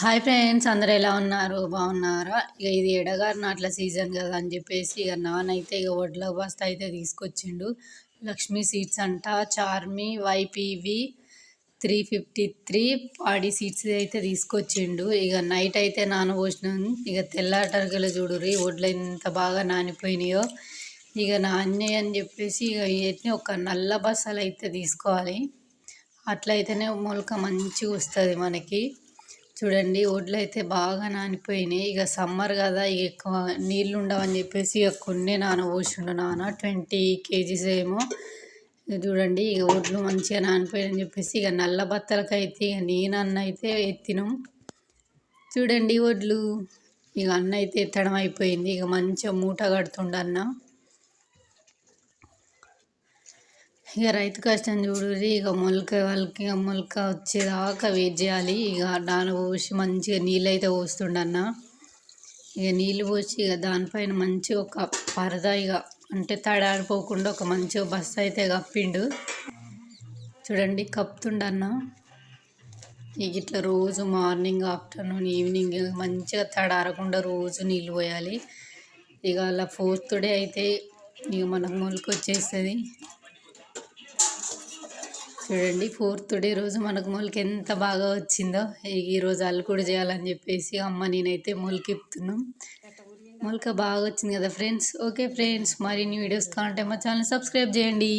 Hi friends అందరు ఎలా ఉన్నారు? బాగున్నారా? ఇక ఇది ఎడగారు నాట్ల సీజన్ కదా అని చెప్పేసి ఇక నానైతే ఇక వడ్ల బస్తా అయితే తీసుకొచ్చిండు. లక్ష్మీ సీడ్స్ అంట Charmi YPV three fifty three paddy seeds అయితే తీసుకొచ్చిండు. ఇక నైట్ అయితే నానబోసినాం ఇక తెల్లాటరగల చూడుర్రి వడ్లు ఎంత బాగా నానిపోయినాయో. ఇక నాన్నే అని చెప్పేసి ఇక వీటిని ఒక నల్ల బస్సలు అయితే తీసుకోవాలి. అట్లయితేనే మొలక మంచిగా వస్తుంది మనకి. చూడండి ఒడ్లు అయితే బాగా నానిపోయినాయి. ఇక సమ్మర్ కదా ఇక ఎక్కువ నీళ్ళు ఉండవని చెప్పేసి ఇక కొన్ని నానబోసిండు నాన్న. ట్వంటీ కేజీస్ ఏమో. చూడండి ఇక ఒడ్లు మంచిగా నానిపోయాయని చెప్పేసి ఇక నల్ల బత్తలకైతే ఇక నేనన్న అయితే ఎత్తినాం. చూడండి ఒడ్లు. ఇక అన్న అయితే ఎత్తడం అయిపోయింది. ఇక మంచిగా మూట కడుతుండన్న ఇక రైతు కష్టం చూడుర్రి ఇక మొలక వాళ్ళకి ఇక మొలక వచ్చేదాకా వెయిట్ చేయాలి. ఇక దాని పోసి మంచిగా నీళ్ళు అయితే పోస్తుండన్న. ఇక నీళ్ళు పోసి ఇక దానిపైన మంచిగా ఒక పరద ఇక అంటే తడారిపోకుండా ఒక మంచిగా బస్సు అయితే కప్పిండు. చూడండి కప్పుతుండన్న. ఇక ఇట్లా రోజు మార్నింగ్ ఆఫ్టర్నూన్ ఈవినింగ్ మంచిగా తడారకుండా రోజు నీళ్ళు పోయాలి. ఇక అలా ఫోర్త్ డే అయితే ఇక మనకు మొలక వచ్చేస్తుంది. చూడండి ఫోర్త్ డే రోజు మనకు మొలక ఎంత బాగా వచ్చిందో. ఈరోజు కూడా చేయాలని చెప్పేసి అమ్మ నేనైతే మొలకెత్తున్నాం మొలక బాగా వచ్చింది కదా ఫ్రెండ్స్? ఓకే ఫ్రెండ్స్ మరిన్ని వీడియోస్ కావాలంటే మా ఛానల్ సబ్స్క్రైబ్ చేయండి.